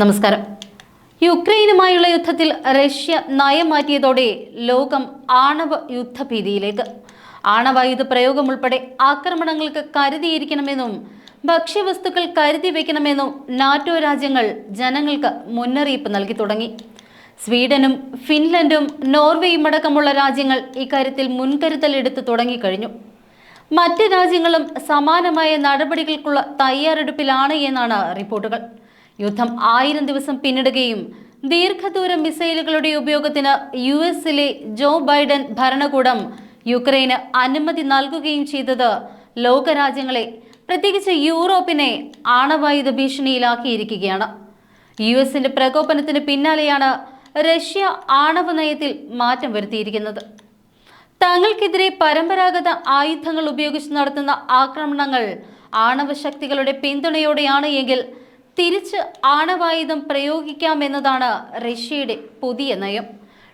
നമസ്കാരം. യുക്രൈനുമായുള്ള യുദ്ധത്തിൽ റഷ്യ നയം മാറ്റിയതോടെ ലോകം ആണവ യുദ്ധഭീതിയിലേക്ക്. ആണവായുധ പ്രയോഗം ഉൾപ്പെടെ ആക്രമണങ്ങൾക്ക് കരുതിയിരിക്കണമെന്നും ഭക്ഷ്യവസ്തുക്കൾ കരുതി വയ്ക്കണമെന്നും നാറ്റോ രാജ്യങ്ങൾ ജനങ്ങൾക്ക് മുന്നറിയിപ്പ് നൽകി തുടങ്ങി. സ്വീഡനും ഫിൻലൻഡും നോർവേയും അടക്കമുള്ള രാജ്യങ്ങൾ ഇക്കാര്യത്തിൽ മുൻകരുതൽ എടുത്തു തുടങ്ങിക്കഴിഞ്ഞു മറ്റ് രാജ്യങ്ങളും സമാനമായ നടപടികൾക്കുള്ള തയ്യാറെടുപ്പിലാണ് എന്നാണ് റിപ്പോർട്ടുകൾ. യുദ്ധം ആയിരം ദിവസം പിന്നിടുകയും ദീർഘദൂര മിസൈലുകളുടെ ഉപയോഗത്തിന് യു എസിലെ ജോ ബൈഡൻ ഭരണകൂടം യുക്രൈന് അനുമതി നൽകുകയും ചെയ്തത്. ലോകരാജ്യങ്ങളെ പ്രത്യേകിച്ച് യൂറോപ്പിനെ ആണവായുധ ഭീഷണിയിലാക്കിയിരിക്കുകയാണ്. യു എസിന്റെ പ്രകോപനത്തിന് പിന്നാലെയാണ് റഷ്യ ആണവ നയത്തിൽ മാറ്റം വരുത്തിയിരിക്കുന്നത്. തങ്ങൾക്കെതിരെ പരമ്പരാഗത ആയുധങ്ങൾ ഉപയോഗിച്ച് നടത്തുന്ന ആക്രമണങ്ങൾ ആണവ ശക്തികളുടെ പിന്തുണയോടെയാണ് എങ്കിൽ തിരിച്ച് ആണവായുധം പ്രയോഗിക്കാമെന്നതാണ് റഷ്യയുടെ പുതിയ നയം.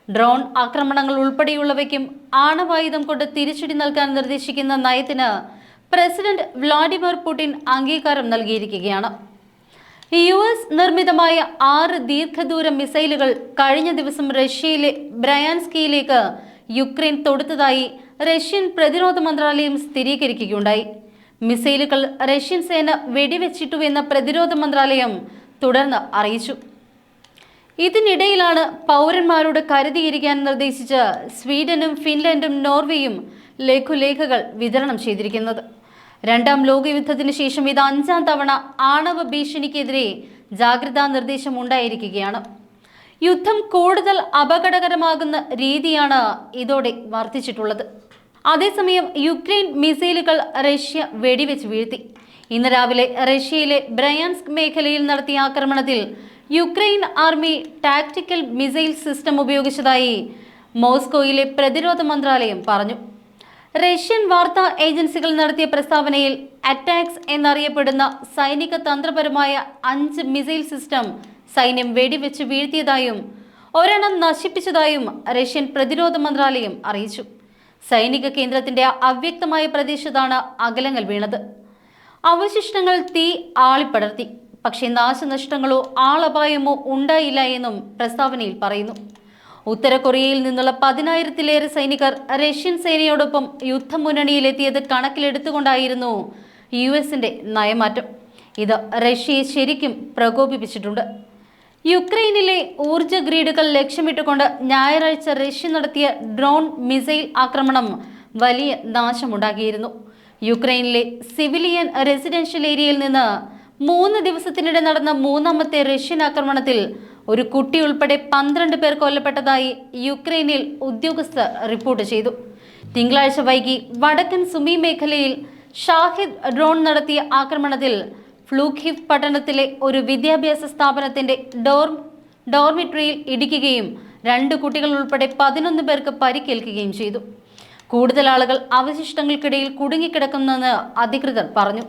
ഡ്രോൺ ആക്രമണങ്ങൾ ഉൾപ്പെടെയുള്ളവയ്ക്കും ആണവായുധം കൊണ്ട് തിരിച്ചടി നൽകാൻ നിർദ്ദേശിക്കുന്ന നയത്തിന് പ്രസിഡന്റ് വ്ളാഡിമിർ പുടിൻ അംഗീകാരം നൽകിയിരിക്കുകയാണ്. യു എസ് നിർമ്മിതമായ ആറ് ദീർഘദൂര മിസൈലുകൾ കഴിഞ്ഞ ദിവസം റഷ്യയിലെ ബ്രയാൻസ്കിയിലേക്ക് യുക്രൈൻ തൊടുത്തതായി റഷ്യൻ പ്രതിരോധ മന്ത്രാലയം സ്ഥിരീകരിക്കുകയുണ്ടായി. മിസൈലുകൾ റഷ്യൻ സേന വെടിവെച്ചിട്ടുവെന്ന് പ്രതിരോധ മന്ത്രാലയം തുടർന്ന് അറിയിച്ചു. ഇതിനിടയിലാണ് പൗരന്മാരോട് കരുതിയിരിക്കാൻ നിർദ്ദേശിച്ച് സ്വീഡനും ഫിൻലൻഡും നോർവേയും ലഘുലേഖകൾ വിതരണം ചെയ്തിരിക്കുന്നത്. രണ്ടാം ലോകയുദ്ധത്തിന് ശേഷം ഇത് അഞ്ചാം തവണ ആണവ ഭീഷണിക്കെതിരെ ജാഗ്രതാ നിർദ്ദേശം ഉണ്ടായിരിക്കുകയാണ്. യുദ്ധം കൂടുതൽ അപകടകരമാകുന്ന രീതിയാണ് ഇതോടെ വർദ്ധിച്ചിട്ടുള്ളത്. അതേസമയം യുക്രൈൻ മിസൈലുകൾ റഷ്യ വെടിവെച്ച് വീഴ്ത്തി. ഇന്ന് രാവിലെ റഷ്യയിലെ ബ്രയാൻസ്ക് മേഖലയിൽ നടത്തിയ ആക്രമണത്തിൽ Ukraine army tactical missile system ഉപയോഗിച്ചതായി മോസ്കോയിലെ പ്രതിരോധ മന്ത്രാലയം പറഞ്ഞു. റഷ്യൻ വാർത്താ ഏജൻസികൾ നടത്തിയ പ്രസ്താവനയിൽ അറ്റാക്സ് എന്നറിയപ്പെടുന്ന സൈനിക തന്ത്രപരമായ അഞ്ച് മിസൈൽ സിസ്റ്റം സൈന്യം വെടിവെച്ച് വീഴ്ത്തിയതായും ഒരെണ്ണം നശിപ്പിച്ചതായും റഷ്യൻ പ്രതിരോധ മന്ത്രാലയം അറിയിച്ചു. സൈനിക കേന്ദ്രത്തിന്റെ അവ്യക്തമായ പ്രദേശത്താണ് അകലങ്ങൾ വീണത്. അവശിഷ്ടങ്ങൾ തീ ആളിപ്പടർത്തി. പക്ഷേ നാശനഷ്ടങ്ങളോ ആളപായമോ ഉണ്ടായില്ല എന്നും പ്രസ്താവനയിൽ പറയുന്നു. ഉത്തര കൊറിയയിൽ നിന്നുള്ള പതിനായിരത്തിലേറെ സൈനികർ റഷ്യൻ സേനയോടൊപ്പം യുദ്ധമുന്നണിയിലെത്തിയത് കണക്കിലെടുത്തുകൊണ്ടായിരുന്നു യു എസിന്റെ നയമാറ്റം. ഇത് റഷ്യയെ ശരിക്കും പ്രകോപിപ്പിച്ചിട്ടുണ്ട്. യുക്രൈനിലെ ഊർജ ഗ്രിഡുകൾ ലക്ഷ്യമിട്ടുകൊണ്ട് ഞായറാഴ്ച റഷ്യ നടത്തിയ ഡ്രോൺ മിസൈൽ ആക്രമണം വലിയ നാശമുണ്ടാക്കിയിരുന്നു. യുക്രൈനിലെ സിവിലിയൻ റെസിഡൻഷ്യൽ ഏരിയയിൽ നിന്ന് മൂന്ന് ദിവസത്തിനിടെ നടന്ന മൂന്നാമത്തെ റഷ്യൻ ആക്രമണത്തിൽ ഒരു കുട്ടി ഉൾപ്പെടെ പന്ത്രണ്ട് പേർ കൊല്ലപ്പെട്ടതായി യുക്രൈനിൽ ഉദ്യോഗസ്ഥർ റിപ്പോർട്ട് ചെയ്തു. തിങ്കളാഴ്ച വൈകി വടക്കൻ സുമി മേഖലയിൽ ഷാഹിദ് ഡ്രോൺ നടത്തിയ ആക്രമണത്തിൽ ഫ്ലൂഖിവ് പട്ടണത്തിലെ ഒരു വിദ്യാഭ്യാസ സ്ഥാപനത്തിന്റെ ഡോർമ ഡോർമിട്രിയിൽ ഇടിക്കുകയും രണ്ട് കുട്ടികൾ ഉൾപ്പെടെ പതിനൊന്ന് പേർക്ക് പരിക്കേൽക്കുകയും ചെയ്തു. കൂടുതൽ ആളുകൾ അവശിഷ്ടങ്ങൾക്കിടയിൽ കുടുങ്ങിക്കിടക്കുന്നെന്ന് അധികൃതർ പറഞ്ഞു.